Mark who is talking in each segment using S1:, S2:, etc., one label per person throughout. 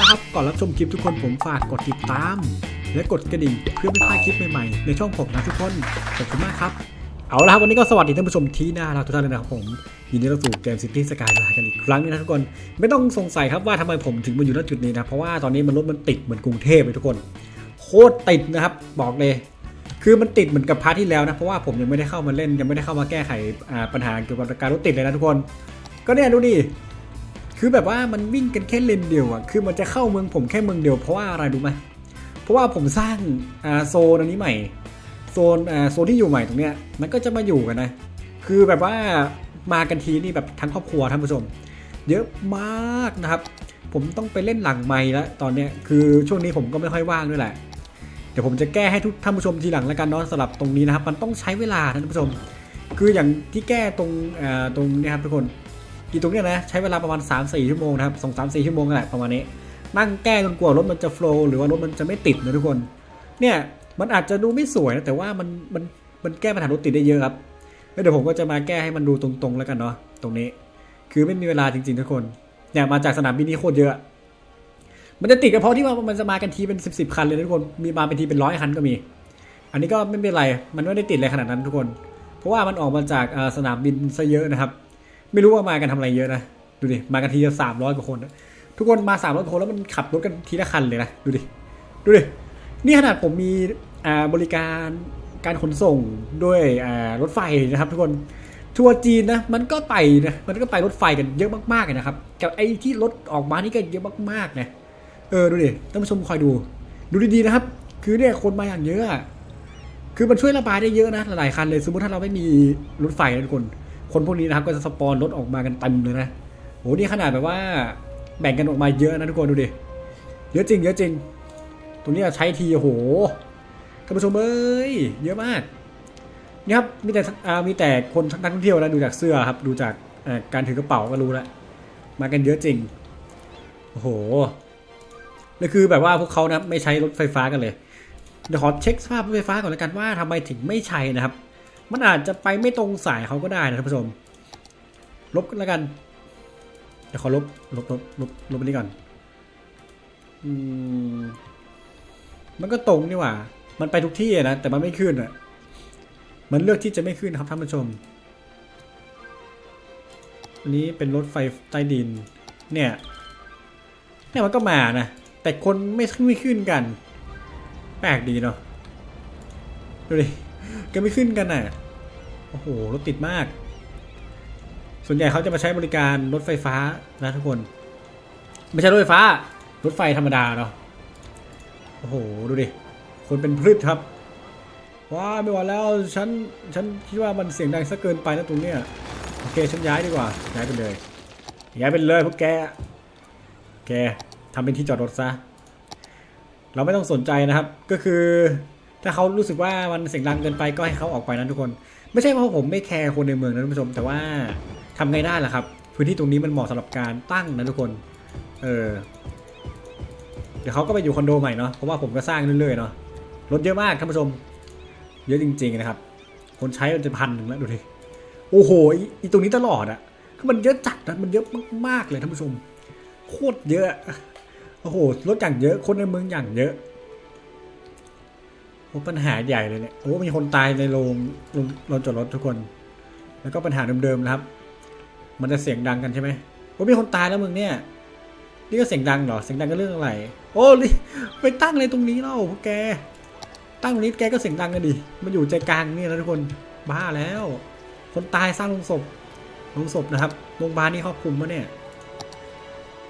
S1: ละครับ ก่อนรับชมคลิปทุกคนผมฝากกดติดตาม และกดกระดิ่งเพื่อไม่พลาดคลิปใหม่ๆ ในช่องผมนะทุกคนขอบคุณมากครับ เอาละครับวันนี้ก็สวัสดีท่านผู้ชมที่น่ารักทุกท่านเลยนะครับผมยินดีต้อนรับสู่เกมซิตี้สกายไลน์กันอีกครั้งนึงนะทุกคน ไม่ต้องสงสัยครับว่าทำไมผมถึงมาอยู่ณจุดนี้นะเพราะว่าตอนนี้มันรถมันติดเหมือนกรุงเทพเลยทุกคน โคตรติดนะครับบอกเลยคือมันติดเหมือนกับพาร์ทที่แล้วนะ เพราะว่าผมยังไม่ได้เข้ามาเล่นยังไม่ได้เข้ามาแก้ไขปัญหาเกี่ยวกับการรถติดเลยนะทุกคน ก็เนี่ยดูดิ คือแบบว่ามันวิ่งกันแค่เลนเดียวอะคือมันจะเข้าเมืองผมแค่เมืองเดียวเพราะว่าอะไรรู้ไหมเพราะว่าผมสร้างอ่าโซนอันนี้ใหม่ โซนอ่าโซนที่อยู่ใหม่ตรงเนี้ยมันก็จะมาอยู่กันนะ คือแบบว่ามากันทีนี่แบบทั้งครอบครัวท่านผู้ชม เยอะมากนะครับ ผมต้องไปเล่นหลังไม้แล้วตอนเนี้ยคือช่วงนี้ผมก็ไม่ค่อยว่างด้วยแหละเดี๋ยวผมจะแก้ให้ทุกท่านผู้ชมทีหลังแล้วกันเนาะสำหรับตรงนี้นะครับ มันต้องใช้เวลาท่านผู้ชม คืออย่างที่แก้ตรงตรงนี้ครับทุกคน กี่ตรงนี้นะใช้เวลาประมาณ 3-4 ชั่วโมงนะครับสองสามสี่ชั่วโมงแหละประมาณนี้ นั่งแก้จนกว่ารถมันจะโฟล์หรือว่ารถมันจะไม่ติดนะทุกคน เนี่ยมันอาจจะดูไม่สวยนะแต่ว่ามันมันมันแก้ปัญหารถติดได้เยอะครับเดี๋ยวผมก็จะมาแก้ให้มันดูตรงๆแล้วกันเนาะตรงนี้ คือไม่มีเวลาจริงๆทุกคนเนี่ยมาจากสนามบินนี่โคตรเยอะ มันจะติดก็เพราะที่ว่ามันจะมากันทีเป็นสิบสิบคันเลยนะทุกคนมีมาเป็นทีเป็นร้อยคันก็มี อันนี้ก็ไม่เป็นไรมันไม่ได้ติดอะไรขนาดนั้นทุกคน เพราะว่ามันออกมาจากสนามบินซะเยอะนะครับ ไม่รู้ว่ามากันทำอะไรเยอะนะ ดูดิ มากันทีละสามร้อยกว่าคนนะทุกคนมาสามร้อยคนแล้วมันขับรถกันทีละคันเลยนะ ดูดิ ดูดิ นี่ขนาดผมมีอ่าบริการการขนส่งด้วยอ่ารถไฟนะครับ ทุกคน ทัวร์จีนนะ มันก็ไปนะ มันก็ไปรถไฟกันเยอะมากๆเลยนะครับ กับไอ้ที่รถออกมานี่ก็เยอะมากๆนะ เออ ดูดิ ท่านผู้ชมคอยดู ดูดีๆนะครับ คือเนี่ยคนมาอย่างเยอะ คือมันช่วยระบายได้เยอะนะ หลายคันเลย สมมติถ้าเราไม่มีรถไฟนะทุกคน คนพวกนี้นะครับก็จะสปอนรถออกมากันเต็มเลยนะโหนี่ขนาดแบบว่าแบ่งกันออกมาเยอะนะทุกคนดูดิเยอะจริงเยอะจริงตรงนี้ใช้ทีโอ้โหท่านผู้ชมเอ้ยเยอะมากนี่ครับมีแต่อามีแต่คนนักท่องเที่ยวนะดูจากเสื้อครับ ดูจากการถือกระเป๋าก็รู้แล้วมากันเยอะจริงโอ้โหแล้วคือแบบว่าพวกเขานะไม่ใช้รถไฟฟ้ากันเลยเดี๋ยวขอเช็คสภาพรถไฟฟ้าก่อนแล้วกันว่าทำไมถึงไม่ใช้นะครับ มันอาจจะไปไม่ตรงสายเขาก็ได้นะท่านผู้ชม ลบแล้วกัน เดี๋ยวขอลบ ลบลบลบลบไปนี่ก่อน อืม มันก็ตรงนี่หว่า มันไปทุกที่นะ แต่มันไม่ขึ้นอะ มันเลือกที่จะไม่ขึ้นครับท่านผู้ชม อันนี้เป็นรถไฟใต้ดิน เนี่ย เนี่ยมันก็มานะ แต่คนไม่ไม่ขึ้นกัน แปลกดีเนาะ ดูดิ ก็ไม่ขึ้นกันน่ะ โอ้โห รถติดมาก ส่วนใหญ่เขาจะมาใช้บริการรถไฟฟ้านะทุกคน ไม่ใช่รถไฟฟ้า รถไฟธรรมดาเนาะ โอ้โห ดูดิ คนเป็นพืชครับ ว้าไม่ไหวแล้ว ฉัน ฉันคิดว่ามันเสียงดังซะเกินไปนะตรงเนี้ย โอเค ฉันย้ายดีกว่า ย้ายไปเลย ย้ายไปเลยพวกแก แกทำเป็นที่จอดรถซะ เราไม่ต้องสนใจนะครับ ก็คือ ถ้าเขารู้สึกว่ามันเสียงดังเกินไปก็ให้เขาออกไปนะทุกคน ไม่ใช่เพราะผมไม่แคร์คนในเมืองนะท่านผู้ชม แต่ว่าทำไงได้ล่ะครับ พื้นที่ตรงนี้มันเหมาะสำหรับการตั้งนะทุกคน เออ เดี๋ยวเขาก็ไปอยู่คอนโดใหม่เนาะ เพราะว่าผมก็สร้างเรื่อยๆเนาะ รถเยอะมากท่านผู้ชม เยอะจริง ๆนะครับ คนใช้มันจะพันหนึ่งแล้วดูดิ โอ้โหอีอีตรงนี้ตลอดอะคือมันเยอะจัดนะมันเยอะมากๆเลยท่านผู้ชม โคตรเยอะ โอ้โห รถอย่างเยอะ คนในเมืองอย่างเยอะ โอ้ปัญหาใหญ่เลยเนี่ยโอ้มีคนตายในโรงโรงรงจอดรถทุกคน แล้วก็ปัญหาเดิมๆนะครับ มันจะเสียงดังกันใช่ไหมโอ้มีคนตายแล้วมึงเนี่ยนี่ก็เสียงดังเหรอเสียงดังก็เรื่องอะไร โอ้ไปตั้งเลยตรงนี้เล่าพวกแก ตั้งตรงนี้แกก็เสียงดังกันดิมันอยู่ใจกลางนี่นะทุกคนบ้าแล้ว คนตายสร้างโรงศพโรงศพนะครับโรงพยาบาลนี่ครอบคลุมปะเนี่ย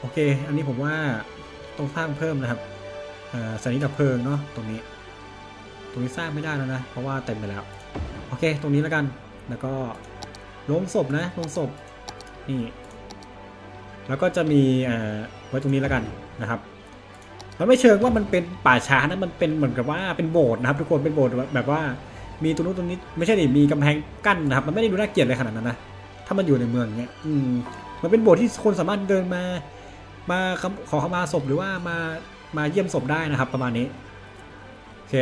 S1: โอเค อันนี้ผมว่าต้องสร้างเพิ่มนะครับอ่าสถานีดับเพลิงเนาะตรงนี้ ตรงนี้สร้างไม่ได้แล้วนะ เพราะว่าเต็มไปแล้ว โอเค ตรงนี้แล้วกัน แล้วก็โรงศพนะโรงศพ นี่ แล้วก็จะมีเอ่อไว้ตรงนี้แล้วกันนะครับมันไม่เชิงว่ามันเป็นป่าช้านะ มันเป็นเหมือนกับว่าเป็นโบสถ์นะครับ ทุกคน เป็นโบสถ์แบบว่า มีตรงนู้นตรงนี้ ไม่ใช่ดิมีกำแพงกั้นนะครับ มันไม่ได้ดูน่าเกลียดอะไรขนาดนั้นนะ ถ้ามันอยู่ในเมืองเนี้ย อืม มันเป็นโบสถ์ที่คนสามารถเดินมา มาขอขมาศพหรือว่ามา มาเยี่ยมศพได้นะครับ ประมาณนี้ โอเค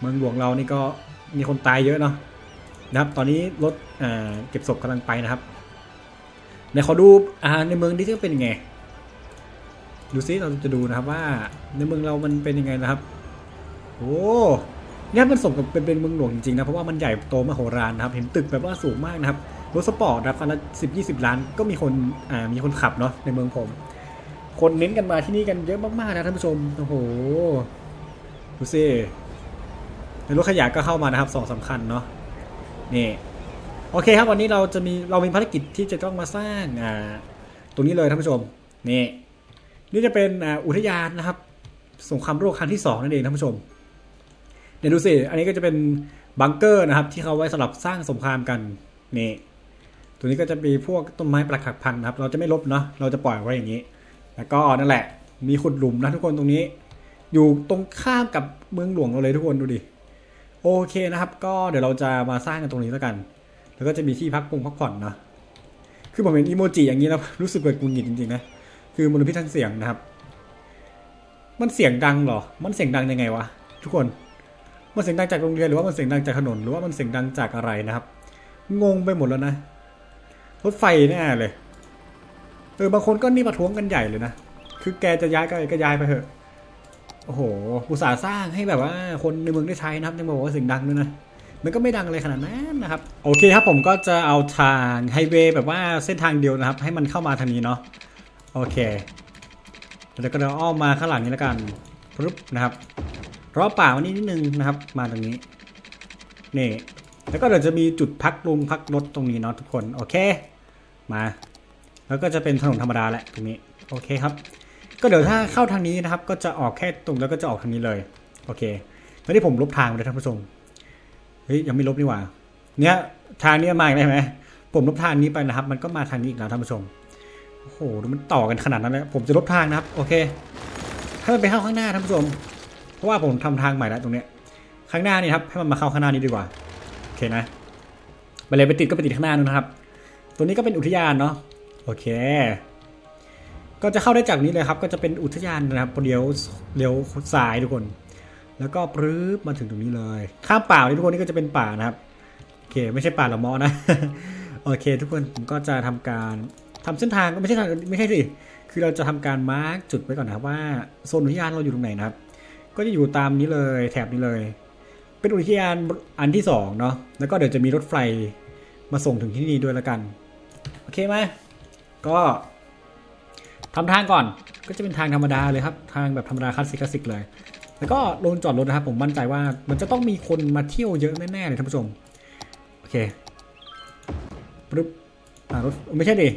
S1: เมืองหลวงเรานี่ก็มีคนตายเยอะเนาะนะครับ ตอนนี้รถเก็บศพกำลังไปนะครับเดี๋ยวขอดูอ่าในเมืองนี้จะเป็นยังไง ดูซิเราจะดูนะครับว่า ในเมืองเรามันเป็นยังไงนะครับ โอ้เนี่ยมันสมกับเป็นเป็นเมืองหลวงจริงๆนะเพราะว่ามันใหญ่โตมโหฬารนะครับ เห็นตึกแบบว่าสูงมากนะครับรถสปอร์ตนะคันละสิบยี่สิบล้านก็มีคนอ่ามีคนขับเนาะในเมืองผม คนเน้นกันมาที่นี่กันเยอะมากๆนะท่านผู้ชมโอ้โหดูสิ ในรถขยะก็เข้ามานะครับสองสำคัญเนาะนี่โอเคครับวันนี้เราจะมีเรามีภารกิจที่จะต้องมาสร้างอ่าตรงนี้เลยท่านผู้ชมนี่นี่จะเป็นอ่าอุทยานนะครับสงครามโลกครั้งที่สองนั่นเองท่านผู้ชมเดี๋ยวดูสิอันนี้ก็จะเป็นบังเกอร์นะครับ ที่เขาไว้สำหรับสร้างสงครามกันนี่ตัวนี้ก็จะมีพวกต้นไม้ประหักพันนะครับ เราจะไม่ลบเนาะเราจะปล่อยไว้อย่างนี้ แล้วก็นั่นแหละมีขุดหลุมนะทุกคนตรงนี้ อยู่ตรงข้ามกับเมืองหลวงเราเลยทุกคนดูดิ โอเคนะครับ ก็เดี๋ยวเราจะมาสร้างกันตรงนี้แล้วกัน แล้วก็จะมีที่พักปงพักผ่อนนะคือผมเห็นอีโมจิอย่างนี้แล้วรู้สึกเกิดกุนหงิดจริงๆนะคือมลพิษทางเสียงนะครับ มันเสียงดังเหรอ มันเสียงดังยังไงวะทุกคนมันเสียงดังจากโรงเรียนหรือว่ามันเสียงดังจากถนนหรือว่ามันเสียงดังจากอะไรนะครับ งงไปหมดแล้วนะรถไฟแน่เลยเออบางคนก็นี่ประท้วงกันใหญ่เลยนะคือแกจะย้ายก็ย้ายไปเถอะ โอ้โหอุตสาห์สร้างให้แบบว่าคนในเมืองได้ใช้นะครับยังบอกว่าสียงดังด้วยนะมันก็ไม่ดังอะไรขนาดนั้นนะครับ โอเคครับผมก็จะเอาทางไฮเวย์แบบว่าเส้นทางเดียวนะครับ ให้มันเข้ามาทางนี้เนาะโอเคแล้วก็เดี๋ยวอ้อมมาข้างหลังนี้แล้วกันปึ๊บนะครับรอบป่าวันนี้นิดนึงนะครับ มาตรงนี้นี่แล้วก็เดี๋ยวจะมีจุดพักลงพักรถตรงนี้เนาะทุกคนโอเค มา แล้วก็จะเป็นถนนธรรมดาแหละตรงนี้โอเคครับ ก็เดี๋ยวถ้าเข้าทางนี้นะครับ ก็จะออกแค่ตรงแล้วก็จะออกทางนี้เลย โอเคแล้วที่ผมลบทางเลยท่านผู้ชม เฮ้ยยังไม่ลบนี่หว่า เนี้ยทางนี้มาอีกแล้ไหมผมลบทางนี้ไปนะครับ มันก็มาทางนี้อีกแล้วท่านผู้ชม โอ้โหมันต่อกันขนาดนั้นเลยผมจะลบทางนะครับ โอเคถ้ามันไปเข้าข้างหน้าท่านผู้ชม เพราะว่าผมทำทางใหม่แล้วตรงเนี้ย ข้างหน้านี่ครับ ให้มันมาเข้าข้างหน้านี้ดีกว่า โอเคนะ ไปเลยไปติดก็ไปติดข้างหน้านู้นนะครับ ตัวนี้ก็เป็นอุทยานเนาะ โอเค ก็จะเข้าได้จากนี้เลยครับ ก็จะเป็นอุทยานนะครับเลี้ยวเลี้ยวซ้ายทุกคน แล้วก็ปรื๊บมาถึงตรงนี้เลย ข้ามป่านี่ทุกคนนี่ก็จะเป็นป่านะครับโอเคไม่ใช่ป่าละมอนะโอเค ทุกคนผมก็จะทำการทำเส้นทางก็ไม่ใช่ทางไม่ใช่สิคือเราจะทำการมาร์กจุดไว้ก่อนนะครับว่าโซนอุทยานเราอยู่ตรงไหนนะครับ ก็จะอยู่ตามนี้เลยแถบนี้เลย เป็นอุทยานอันที่สองเนาะแล้วก็เดี๋ยวจะมีรถไฟมาส่งถึงที่นี่ด้วยล้วกัน โอเคไหมก็ ทำทางก่อนก็จะเป็นทางธรรมดาเลยครับ ทางแบบธรรมดาคลาสสิกคลาสสิกเลย แล้วก็ลงจอดรถนะครับ ผมมั่นใจว่ามันจะต้องมีคนมาเที่ยวเยอะแน่ๆเลยท่านผู้ชม โอเคปึ๊บอ่ารถไม่ใช่ดิ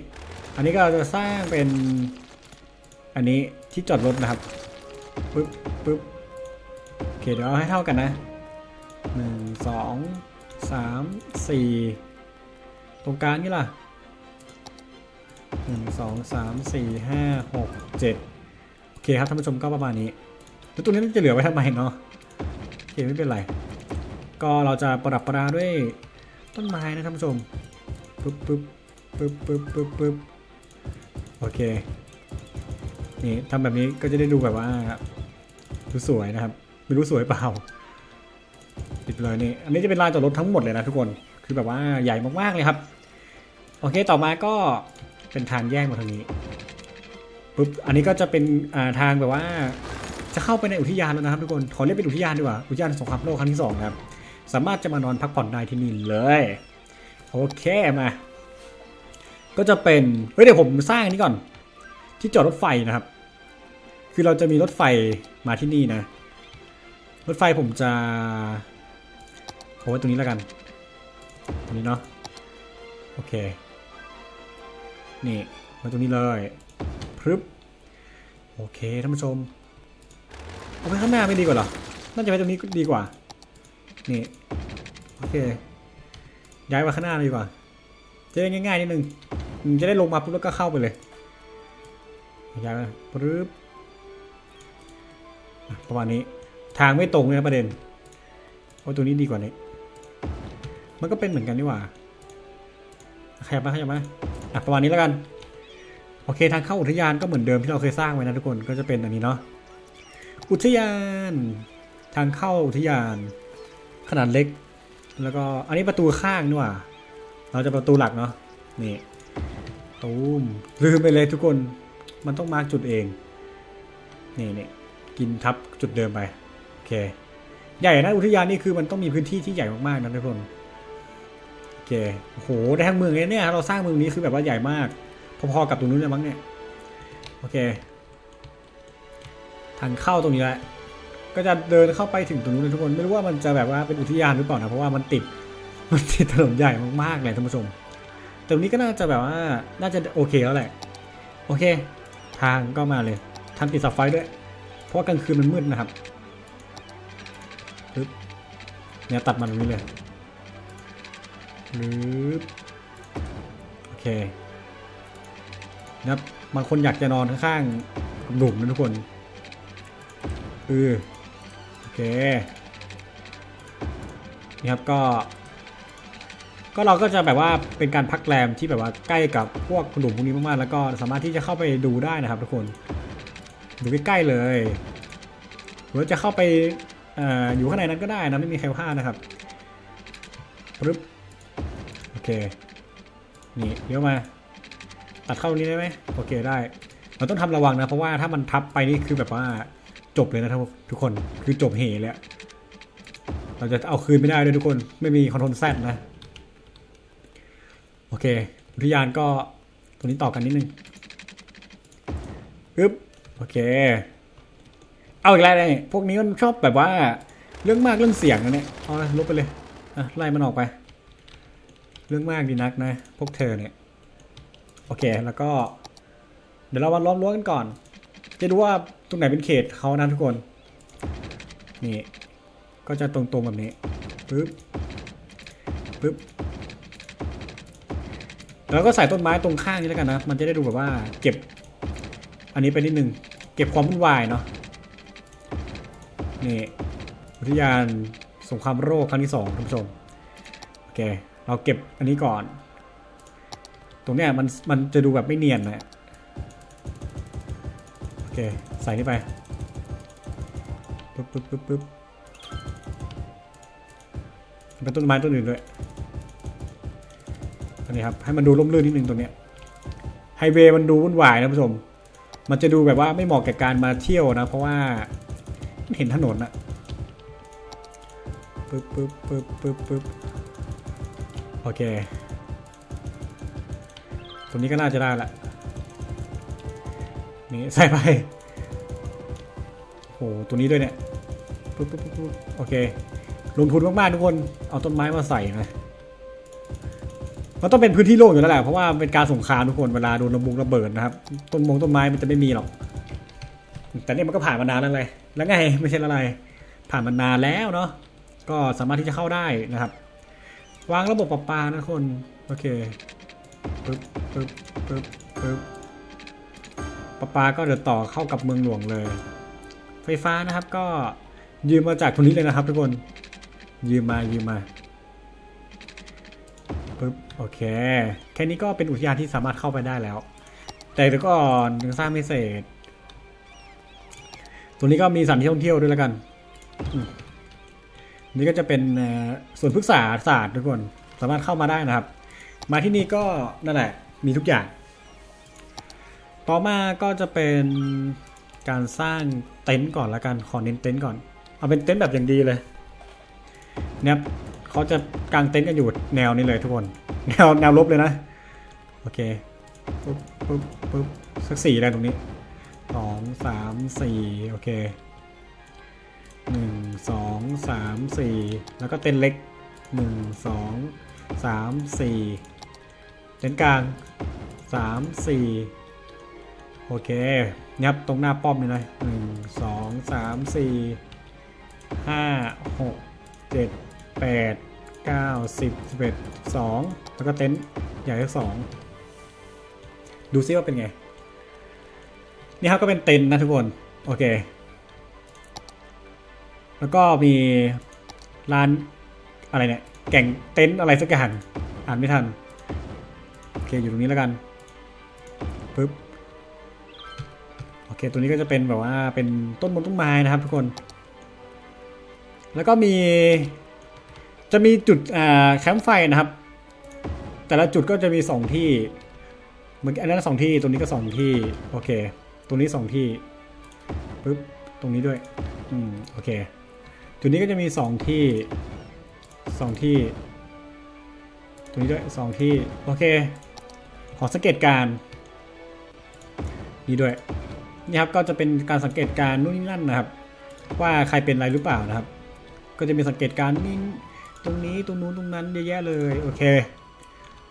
S1: อันนี้ก็จะสร้างเป็น อันนี้ที่จอดรถนะครับปึ๊บปึ๊บโอเคเดี๋ยวเอาให้เท่ากันนะหนึ่งสองสามสี่ตรงกลางนี่ล่ะ หนึ่งสองสามสี่ห้าหกเจ็ดโอเคครับท่านผู้ชมก็ประมาณนี้แล้วตัวนี้จะเหลือไว้ทำไมเนาะโอเคไม่เป็นไร ก็เราจะประดับประดาด้วยต้นไม้นะท่านผู้ชมปึ๊บปึ๊บปึ๊บปึ๊บปึ๊บปึ๊บโอเคนี่ทำแบบนี้ก็จะได้ดูแบบว่าดูสวยนะครับไม่รู้สวยเปล่าติดเลยนี่อันนี้จะเป็นลานจอดรถทั้งหมดเลยนะทุกคนคือแบบว่าใหญ่มากๆเลยครับ โอเคต่อมาก็ เป็นทางแยกมาทางนี้ปุ๊บอันนี้ก็จะเป็นาทางแบบว่า จะเข้าไปในอุทยานแล้วนะครับทุกคนขอเรียกเป็นอุทยานดีกว่าอุทยานสงครามโลกครั้งที่สองครับ สามารถจะมานอนพักผ่อนได้ที่นี่เลยโอเคมา ก็จะเป็นเฮ้ยเดี๋ยวผมสร้างอันนี้ก่อน ที่จอดรถไฟนะครับ คือเราจะมีรถไฟมาที่นี่นะ รถไฟผมจะเอาไว้ตรงนี้แล้วกันตรงนี้เนาะโอเค นี่ มาตรงนี้เลยพรึบโอเคท่านผู้ชมเอาไว้ข้างหน้าไม่ดีกว่าเหรอน่าจะไว้ตรงนี้ดีกว่า นี่โอเคย้ายมาข้างหน้าเลยดีกว่า จะได้ง่ายๆนิดนึงจะได้ลงมาปุ๊บแล้วก็เข้าไปเลยย้ายมาปึ๊บประมาณนี้ทางไม่ตรงเลยนะประเด็นเอาตัวนี้ดีกว่านี้มันก็เป็นเหมือนกันนี่หว่าขยับมาขยับมา อะประมาณนี้แล้วกัน โอเคทางเข้าอุทยานก็เหมือนเดิมที่เราเคยสร้างไว้นะทุกคนก็จะเป็นอันนี้เนาะอุทยาน ทางเข้าอุทยาน ขนาดเล็ก แล้วก็อันนี้ประตูข้างนี่ว่าเราจะประตูหลักเนาะนี่ตูมลืมไปเลยทุกคนมันต้องมาร์กจุดเองนี่นี่กินทับจุดเดิมไปโอเคใหญ่นะอุทยานนี่คือมันต้องมีพื้นที่ที่ใหญ่มากๆนะทุกคน เคโอ้โหได้ทั้งเมืองเลยเนี่ยเราสร้างเมืองนี้คือแบบว่าใหญ่มาก พอๆกับตรงนู้นเลยมั้งเนี่ยโอเคทางเข้าตรงนี้แหละก็จะเดินเข้าไปถึงตรงนู้นเลยทุกคนไม่รู้ว่ามันจะแบบว่าเป็นอุทยานหรือเปล่านะเพราะว่ามันติดมันติดถนนใหญ่มากๆเลยท่านผู้ชมแต่ตรงนี้ก็น่าจะแบบว่าน่าจะโอเคแล้วแหละ โอเค ทางก็มาเลยทำติดเสาไฟด้วย เพราะว่ากลางคืนมันมืดนะครับปึ๊บเนี่ยตัดมันตรงนี้เลย ปึ๊บโอเคนะครับบางคนอยากจะนอนข้างๆหลุมนะทุกคนเออโอเคนี่ครับก็ ก็เราก็จะแบบว่าเป็นการพักแรมที่แบบว่าใกล้กับพวกหลุมพวกนี้มากๆแล้วก็สามารถที่จะเข้าไปดูได้นะครับทุกคนดูใกล้ๆเลยหรือจะเข้าไปออยู่ข้างในนั้นก็ได้นะไม่มีใครว่านะครับปึ๊บ เค นี่เดี๋ยวมา ตัดเข้าตรงนี้ได้ไหมโอเคได้ เราต้องทำระวังนะ เพราะว่าถ้ามันทับไปนี่คือแบบว่าจบเลยนะทุกคน คือจบเหเลยอะเราจะเอาคืนไม่ได้ด้วยทุกคน ไม่มีคอนโทรลแซดนะ โอเคอุทยานก็ตัวนี้ต่อกันนิดนึงปึ๊บ โอเค เอาอีกแล้วเนี่ยพวกนี้มันชอบแบบว่า เรื่องมากเรื่องเสียงนะเนี่ย เอาละลบไปเลย อะ ไล่มันออกไป เรื่องมากดีนักนะ พวกเธอเนี่ย โอเคแล้วก็ เดี๋ยวเรามาล้อมรั้วกันก่อน จะดูว่าตรงไหนเป็นเขตเขานะทุกคน นี่ ก็จะตรงๆแบบนี้ปึ๊บปึ๊บแล้วก็ใส่ต้นไม้ตรงข้างนี้แล้วกันนะ มันจะได้ดูแบบว่าเก็บ อันนี้ไปนิดนึง เก็บความวุ่นวายเนาะ นี่ อุทยานสงครามโรคครั้งที่สองท่านผู้ชม โอเค เราเก็บอันนี้ก่อน ตรงเนี้ยมันมันจะดูแบบไม่เนียนนะโอเค ใส่นี่ไปปึ๊บปึ๊บปึ๊บปึ๊บเป็นต้นไม้ต้นอื่นด้วยอันนี้ครับ ให้มันดูร่มรื่นนิดนึงตรงเนี้ยไฮเวย์มันดูวุ่นวายนะผู้ชม มันจะดูแบบว่าไม่เหมาะกับการมาเที่ยวนะ เพราะว่ามันเห็นถนนอะปึ๊บปึ๊บปึ๊บปึ๊บปึ๊บ โอเค ตรงนี้ก็น่าจะได้ละ นี่ใส่ไป โอ้โหตัวนี้ด้วยเนี่ยปึ๊บปึ๊บปึ๊บโอเค ลงทุนมากๆทุกคน เอาต้นไม้มาใส่นะมันต้องเป็นพื้นที่โล่งอยู่แล้วแหละ เพราะว่าเป็นการสงครามทุกคน เวลาโดนระบุระเบิดนะครับ ต้นมงต้นไม้มันจะไม่มีหรอก แต่เนี่ยมันก็ผ่านมานานแล้วเลยแล้วไง ไม่ใช่อะไร ผ่านมานานแล้วเนาะ ก็สามารถที่จะเข้าได้นะครับ วางระบบประปานะคน โอเคปึ๊บปึ๊บปึ๊บปึ๊บประปาก็เดี๋ยวต่อเข้ากับเมืองหลวงเลย ไฟฟ้านะครับก็ยืมมาจากตรงนี้เลยนะครับทุกคน ยืมมายืมมาปึ๊บโอเค แค่นี้ก็เป็นอุทยานที่สามารถเข้าไปได้แล้ว แต่เดี๋ยวก่อนยังสร้างไม่เสร็จตัวนี้ก็มีสถานที่ท่องเที่ยวด้วยแล้วกันอ นี่ก็จะเป็นเอ่วนพฤกษาศาสตร์ทุกคนสามารถเข้ามาได้นะครับ มาที่นี่ก็นั่นแหละมีทุกอย่าง ต่อมาก็จะเป็นการสร้างเต็นท์ก่อนละกันขอเน้นเต็นท์ก่อน เอาเป็นเต็นท์แบบอย่างดีเลยเนี่ยเขาจะกางเต็นท์กันอยู่แนวนี้เลยทุกคน แนวแนวลบเลยนะ โอเคปุ๊บปุ๊บปุ๊บสักสี่อะไรตรงนี้สองสามสี่โอเค หนึ่งสองสามสี่แล้วก็เต็นเล็กหนึ่งสองสามสี่เต็นกลางสามสี่โอเคยับตรงหน้าป้อมนี่เลยหนึ่งสองสามสี่ห้าหกเจ็ดแปดเก้าสิบสิบเอ็ดสิบสองแล้วก็เต็นท์ใหญ่ที่สองดูซิว่าเป็นไง นี่ครับก็เป็นเต็นท์นะทุกคน โอเค แล้วก็มีร้านอะไรเนี่ย แก่งเต็นท์อะไรสักอย่างอ่านไม่ทัน โอเค อยู่ตรงนี้แล้วกันปึ๊บโอเค ตัวนี้ก็จะเป็นแบบว่าเป็นต้นมงต้นไม้นะครับทุกคน แล้วก็มี จะมีจุดแคมป์ไฟนะครับ แต่ละจุดก็จะมีสองที่เมื่อนอันนั้นสองที่ตัวนี้ก็สองที่โอเคตัวนี้สองที่ปึ๊บตรงนี้ด้วย อืม โอเค จุดนี้ก็จะมีสองที่สองที่ตรงนี้ด้วยสองที่ โอเค ขอสังเกตการนี่ด้วยนี่ครับก็จะเป็นการสังเกตการนู่นนี่นั่นนะครับ ว่าใครเป็นอะไรหรือเปล่านะครับ ก็จะมีสังเกตการนี่ตรงนี้ตรงนู้นตรงนั้นเยอะแยะเลยโอเค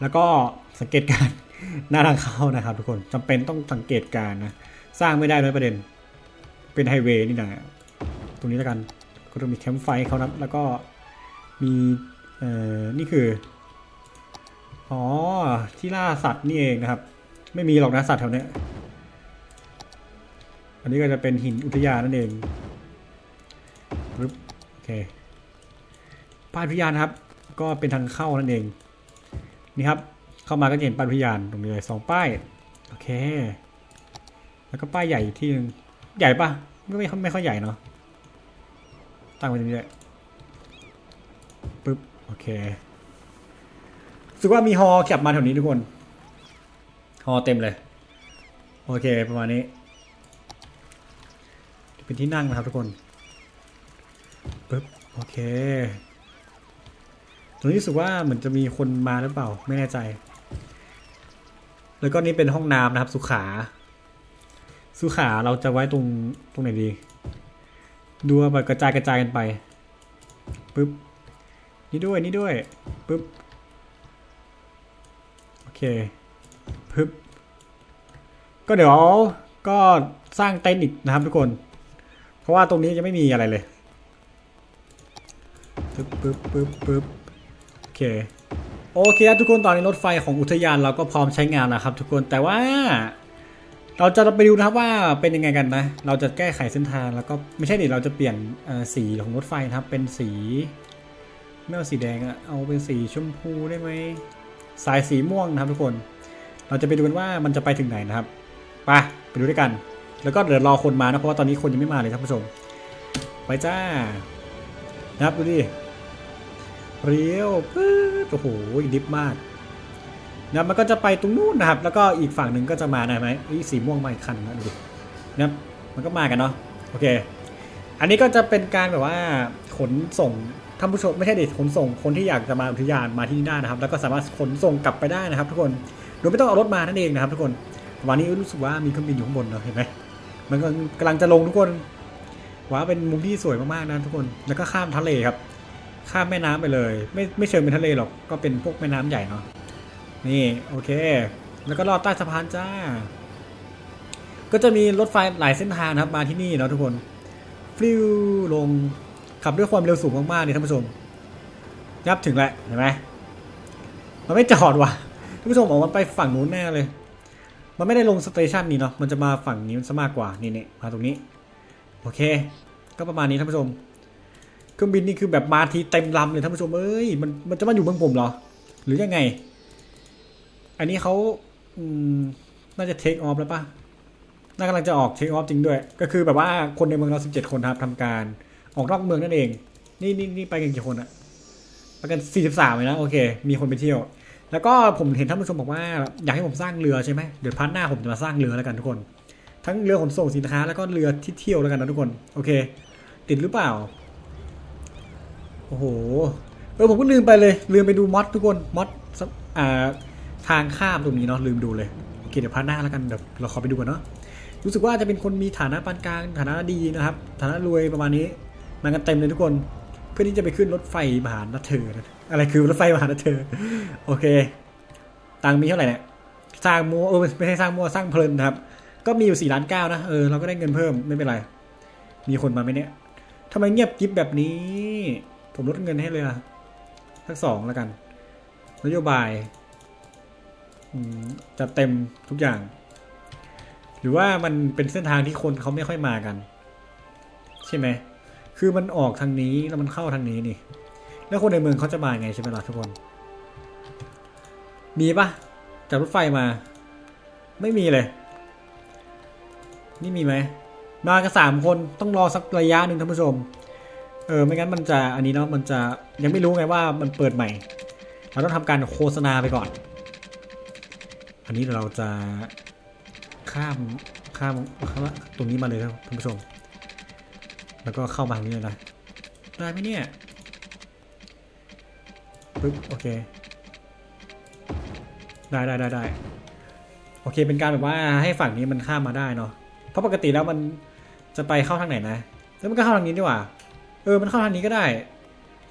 S1: แล้วก็สังเกตการหน้าทางเข้านะครับ ทุกคนจำเป็นต้องสังเกตการนะสร้างไม่ได้ด้วยประเด็น เป็นไฮเวย์นี่นะตรงนี้แล้วกัน ก็ต้องมีแคมป์ไฟเขานะแล้วก็มีเอ่อนี่คือ อ๋อ ที่ล่าสัตว์นี่เองนะครับ ไม่มีหรอกนะสัตว์แถวเนี้ยอันนี้ก็จะเป็นหินอุทยานนั่นเองปึ๊บโอเคป้ายอุทยานครับ ก็เป็นทางเข้านั่นเอง นี่ครับ เข้ามาก็จะเห็นป้ายอุทยานตรงนี้เลยสองป้าย โอเค แล้วก็ป้ายใหญ่ที่นึงใหญ่ปะไม่ไม่ค่อยใหญ่เนาะ ตั้งไว้ตรงนี้เลยปึ๊บโอเคสึกว่ามีฮอขับมาแถวนี้ทุกคน ฮอเต็มเลย โอเคประมาณนี้เป็นที่นั่งนะครับทุกคนปึ๊บโอเค ตรงนี้รู้สึกว่าเหมือนจะมีคนมาหรือเปล่า ไม่แน่ใจ แล้วก็นี่เป็นห้องน้ำนะครับ สุขา สุขาเราจะไว้ตรงตรงไหนดี ดูว่าแบบกระจายกระจายกันไปปึ๊บนี่ด้วยนี่ด้วยปึ๊บโอเคปึ๊บก็เดี๋ยวก็สร้างเต็นท์อีกนะครับทุกคน เพราะว่าตรงนี้จะไม่มีอะไรเลยปึ๊บปึ๊บปึ๊บปึ๊บโอเคโอเคครับทุกคนตอนนี้รถไฟของอุทยานเราก็พร้อมใช้งานแล้วครับทุกคนแต่ว่า เราจะไปดูนะครับว่าเป็นยังไงกันนะ เราจะแก้ไขเส้นทางแล้วก็ไม่ใช่ดิเราจะเปลี่ยนสีของรถไฟนะครับ เป็นสีไม่เอาสีแดงอะเอาเป็นสีชมพูได้ไหมสายสีม่วงนะครับทุกคน เราจะไปดูกันว่ามันจะไปถึงไหนนะครับไปไปดูด้วยกัน แล้วก็เดี๋ยวรอคนมานะเพราะว่าตอนนี้คนยังไม่มาเลยครับผู้ชม ไปจ้านะครับดูดิเรียวปื๊ดโอ้โหดิฟมาก นะมันก็จะไปตรงนู้นนะครับ แล้วก็อีกฝั่งหนึ่งก็จะมานะไหมอีสีม่วงมาอีกคันนะดูนะมันก็มากันเนาะโอเค อันนี้ก็จะเป็นการแบบว่าขนส่งท่านผู้ชมไม่ใช่เด็กขนส่งคนที่อยากจะมาอุทยานมาที่นี่ได้นะครับ แล้วก็สามารถขนส่งกลับไปได้นะครับ ทุกคนโดยไม่ต้องเอารถมานั่นเองนะครับทุกคนวันนี้รู้สึกว่ามีเครื่องบินอยู่ข้างบนเนาะเห็นไหมมันกำลังกำลังจะลงทุกคนว้าเป็นมุมที่สวยมากๆนะทุกคนแล้วก็ข้ามทะเลครับ ข้ามแม่น้ำไปเลย ไม่ไม่เชิงเป็นทะเลหรอกก็เป็นพวกแม่น้ำใหญ่เนาะ นี่โอเค แล้วก็ลอดใต้สะพานจ้า ก็จะมีรถไฟหลายเส้นทางนะครับมาที่นี่เนาะทุกคนฟิวลงขับด้วยความเร็วสูงมากๆนี่ท่านผู้ชมยับถึงแล้วเห็นไหมมันไม่จอดว่ะท่านผู้ชมออกมันไปฝั่งนู้นแน่เลย มันไม่ได้ลงสเตชันนี้เนาะมันจะมาฝั่งนี้มันซะมากกว่านี่เนี่ยมาตรงนี้ โอเค ก็ประมาณนี้ท่านผู้ชมเครื่องบินนี่คือแบบมาทีเต็มลำเลยท่านผู้ชมเอ้ยมันมันจะมาอยู่เมืองผมเหรอ หรือยังไง อันนี้เขาอืมน่าจะเทคออฟแล้วปะน่ากำลังจะออกเทคออฟจริงด้วย ก็คือแบบว่าคนในเมืองเรา 17 คนครับทำการออกนอกเมืองนั่นเอง นี่นี่นี่ไปกันกี่คนอะไปกัน 43เลยนะ โอเค มีคนไปเที่ยว แล้วก็ผมเห็นท่านผู้ชมบอกว่า อยากให้ผมสร้างเรือใช่ไหมเดี๋ยวพาร์ทหน้าผมจะมาสร้างเรือแล้วกันทุกคน ทั้งเรือขนส่งสินค้าแล้วก็เรือที่เที่ยวแล้วกันนะทุกคน โอเค ติดหรือเปล่า โอ้โห เออผมก็ลืมไปเลย ลืมไปดูมอดทุกคน มอดอ่า ทางข้ามตรงนี้เนาะลืมดูเลยโอเคเดี๋ยวพาร์ทหน้าแล้วกันเดี๋ยวเราขอไปดูกันเนาะรู้สึกว่าจะเป็นคนมีฐานะปานกลางฐานะดีนะครับ ฐานะรวยประมาณนี้มากันเต็มเลยทุกคน เพื่อที่จะไปขึ้นรถไฟมหานเธอนะอะไรคือรถไฟมหานเธอโอเค ตังค์มีเท่าไหร่เนี่ยสร้างมัวเออไม่ใช่สร้างมัวสร้างเพลินนะครับ ก็มีอยู่สี่ล้านเก้านะเออเราก็ได้เงินเพิ่มไม่เป็นไร มีคนมาไหมเนี่ยทำไมเงียบกิ๊บแบบนี้ ผมลดเงินให้เลยอะสักสองแล้วกัน นโยบาย จัดเต็มทุกอย่าง หรือว่ามันเป็นเส้นทางที่คนเขาไม่ค่อยมากัน ใช่ไหมคือมันออกทางนี้แล้วมันเข้าทางนี้นี่ แล้วคนในเมืองเขาจะมาไงใช่ไหมล่ะทุกคน มีปะจากรถไฟมา ไม่มีเลย นี่มีไหมมากันสามคนต้องรอสักระยะหนึ่งท่านผู้ชม เออไม่งั้นมันจะอันนี้เนาะมันจะยังไม่รู้ไงว่ามันเปิดใหม่ เราต้องทำการโฆษณาไปก่อน อันนี้เราจะข้ามข้ามข้ามตรงนี้มาเลยนะท่านผู้ชม แล้วก็เข้ามาทางนี้เลยนะได้ไหมเนี่ยปึ๊บโอเค ได้ได้ได้ได้โอเค เป็นการแบบว่าให้ฝั่งนี้มันข้ามมาได้เนาะเพราะปกติแล้วมันจะไปเข้าทางไหนนะแล้วมันก็เข้าทางนี้ดีกว่า เออ มันเข้าทางนี้ก็ได้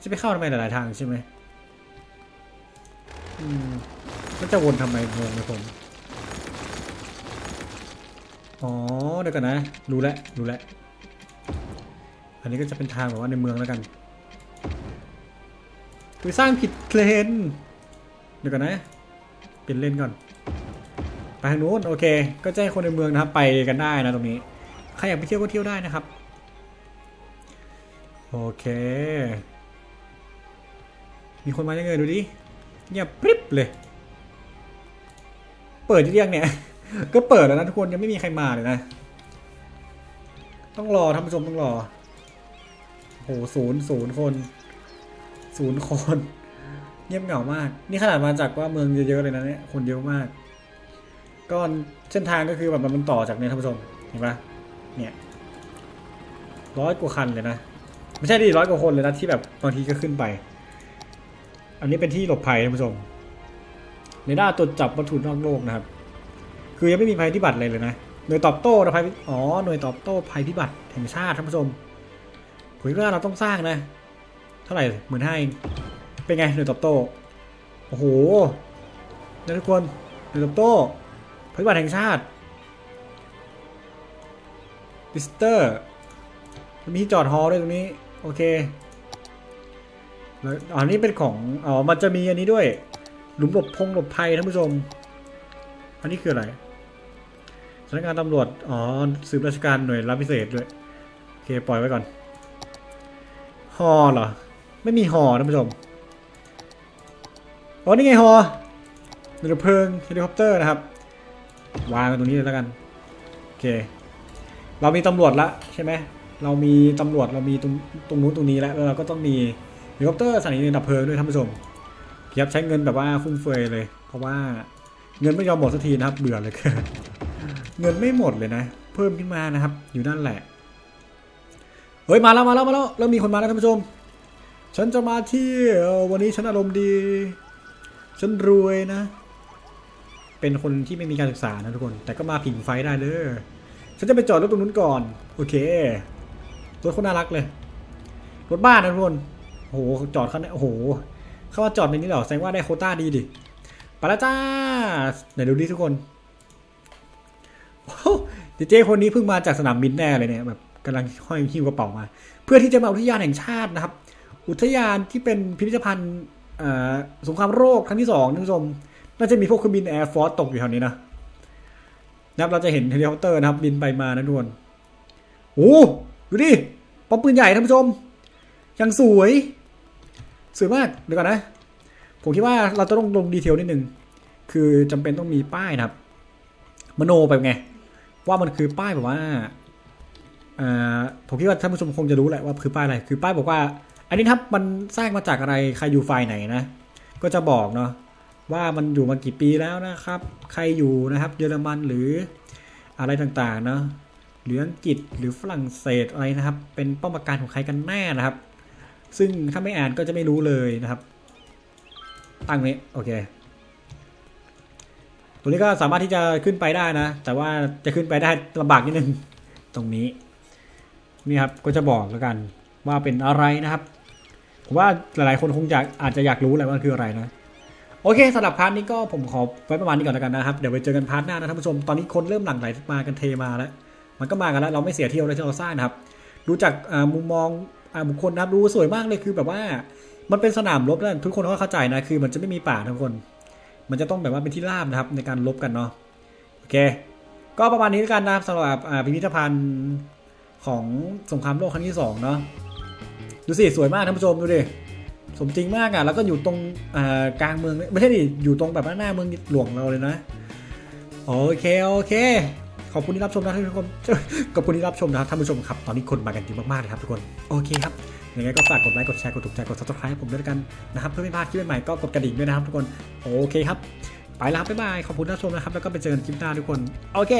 S1: จะไปเข้าทำไมหลายๆทางใช่ไหมอืม มันจะวนทำไมงงเลยผม อ๋อเดี๋ยวกันนะ รู้แล้วรู้แล้ว อันนี้ก็จะเป็นทางแบบว่าในเมืองแล้วกันไปสร้างผิดเลน เดี๋ยวกันนะเปลี่ยนเลนก่อน ไปทางนู้นโอเค ก็จะให้คนในเมืองนะครับไปกันได้นะตรงนี้ ใครอยากไปเที่ยวก็เที่ยวได้นะครับ โอเค มีคนมายังไงดูดิเงียบปริบเลย เปิดที่เรียงเนี่ย ก็เปิดแล้วนะทุกคนยังไม่มีใครมาเลยนะ ต้องรอท่านผู้ชมต้องรอโหศูนย์ศูนย์คนศูนย์คน เงียบเหงามาก นี่ขนาดมาจากว่าเมืองเยอะๆเลยนะเนี่ยคนเยอะมากก็เส้นทางก็คือแบบมันต่อจากเนี่ยท่านผู้ชมเห็นปะเนี่ยร้อยกว่าคันเลยนะไม่ใช่ดิร้อยกว่าคนเลยนะที่แบบบางทีก็ขึ้นไป อันนี้เป็นที่หลบภัยท่านผู้ชม ในด้านตรวจจับวัตถุนอกโลกนะครับ คือยังไม่มีภัยพิบัติอะไรเลยนะหน่วยตอบโต้นะภัยอ๋อหน่วยตอบโต้ภัยพิบัติแห่งชาติท่านผู้ชมผมคิดว่าเราต้องสร้างนะ เท่าไหร่หมื่นห้าเป็นไงหน่วยตอบโต้โอ้โหทุกคนหน่วยตอบโต้ภัยพิบัติแห่งชาติดิสเตอร์มีที่จอดฮอด้วยตรงนี้ โอเคแล้วอันนี้เป็นของอ๋อมันจะมีอันนี้ด้วย หลุมหลบพงหลบภัยท่านผู้ชม อันนี้คืออะไรสำนักงานตำรวจ อ๋อ สืบราชการหน่วยรับพิเศษด้วย โอเค ปล่อยไว้ก่อนฮอเหรอ ไม่มีฮอท่านผู้ชม อ๋อ นี่ไงฮอเรือเพลิงเฮลิคอปเตอร์นะครับ วางตรงนี้เลยแล้วกัน โอเค เรามีตำรวจละใช่ไหม เรามีตำรวจ เรามีตรงตรงนู้นตรงนี้ล้วแล้ว เราก็ต้องมีเฮลิคอปเตอร์สถานีดับเพลิงด้วยท่านผู้ชม ครับใช้เงินแบบว่าฟุ่มเฟือยเลย เพราะว่าเงินไม่ยอมหมดสักทีนะครับ เบื่อเลยเกินเงินไม่หมดเลยนะ เพิ่มขึ้นมานะครับ อยู่นั่นแหละเฮ้ยมาแล้วมาแล้วมาแล้วแล้วมีคนมาแล้วท่านผู้ชม ฉันจะมาที่ววันนี้ฉันอารมณ์ดี ฉันรวยนะ เป็นคนที่ไม่มีการศึกษานะทุกคน แต่ก็มาผิงไฟได้เลยฉันจะไปจอดรถตรงนู้นก่อน โอเครถคนน่ารักเลยรถบ้านนะทุกคนโอ้โหจอดข้างในโอ้โห เข้ามาจอดในนี้เหรอแสดงว่าได้โคต้าดีดิไปแล้วจ้าไหนดูดิทุกคนดีเจคนนี้เพิ่งมาจากสนามบินแน่เลยเนี่ยแบบกำลังห้อยหิ้วกระเป๋ามา เพื่อที่จะมาอุทยานแห่งชาตินะครับ อุทยานที่เป็นพิพิธภัณฑ์สงครามโรคครั้งที่สองท่านผู้ชมน่าจะมีพวกเครื่องบินแอร์ฟอร์สตกอยู่แถวนี้นะนะครับเราจะเห็นเฮลิคอปเตอร์นะครับบินไปมานะทุกคนโอ้ดูดิป้อมปืนใหญ่ท่านผู้ชมยังสวย สวยมากเดี๋ยวก่อนนะ ผมคิดว่าเราจะต้องลงดีเทลนิดนึง คือจำเป็นต้องมีป้ายนะครับ มโนไปไง ว่ามันคือป้ายแบบว่าอ่าผมคิดว่าท่านผู้ชมคงจะรู้แหละว่าคือป้ายอะไร คือป้ายบอกว่า อันนี้ครับมันสร้างมาจากอะไร ใครอยู่ฝ่ายไหนนะ ก็จะบอกเนาะว่ามันอยู่มากี่ปีแล้วนะครับ ใครอยู่นะครับ เยอรมันหรืออะไรต่างๆเนาะหรืออังกฤษหรือฝรั่งเศสอะไรนะครับ เป็นป้อมาการของใครกันแน่นะครับ ซึ่งถ้าไม่อ่านก็จะไม่รู้เลยนะครับ ตั้งนี้โอเค ตัวนี้ก็สามารถที่จะขึ้นไปได้นะ แต่ว่าจะขึ้นไปได้ลำบากนิดนึง ตรงนี้ นี่ครับก็จะบอกแล้วกัน ว่าเป็นอะไรนะครับผมว่าหลายๆคนคงอยากอาจจะอยากรู้แหละว่าคืออะไรนะโอเคสำหรับพาร์ทนี้ก็ผมขอไว้ประมาณนี้ก่อนแล้วกันนะครับ เดี๋ยวไปเจอกันพาร์ทหน้านะท่านผู้ชมตอนนี้คนเริ่มหลั่งไหลมากันเทมาแล้ว มันก็มากันแล้วเราไม่เสียเที่ยวเลยที่เราสร้างนะครับ ดูจากมุมมอง บุคคลนะครับดูสวยมากเลยคือแบบว่ามันเป็นสนามรบแล้วทุกคนก็เข้าใจนะคือ มันจะไม่มีป่าทุกคน มันจะต้องแบบว่าเป็นที่ราบนะครับในการลบกันเนาะโอเค ก็ประมาณนี้แล้วกันนะครับสำหรับอ่าพิพิธภัณฑ์ของสงครามโลกครั้งที่สองเนาะดูสิสวยมากท่านผู้ชมดูดิสมจริงมากอะ่ะแล้วก็อยู่ตรงอ่ากลางเมืองไม่ใช่ดิอยู่ตรงแบบหน้าเมืองหลวงเราเลยนะโอเคโอเค ขอบคุณที่รับชมนะทุกคนขอบคุณที่รับชมนะครับท่านผู้ชมครับ ตอนนี้คนมากันเยอะมากๆเลยครับทุกคน โอเคครับ ยังไงก็ฝากกดไลค์ กดแชร์ กดถูกใจ กด subscribe ให้ผมด้วยกันนะครับ เพื่อไม่พลาดคลิปใหม่ๆก็กดกระดิ่งด้วยนะครับทุกคน โอเคครับ ไปแล้วครับบ๊ายบาย ขอบคุณที่รับชมนะครับ แล้วก็ไปเจอกันคลิปหน้าทุกคน โอเค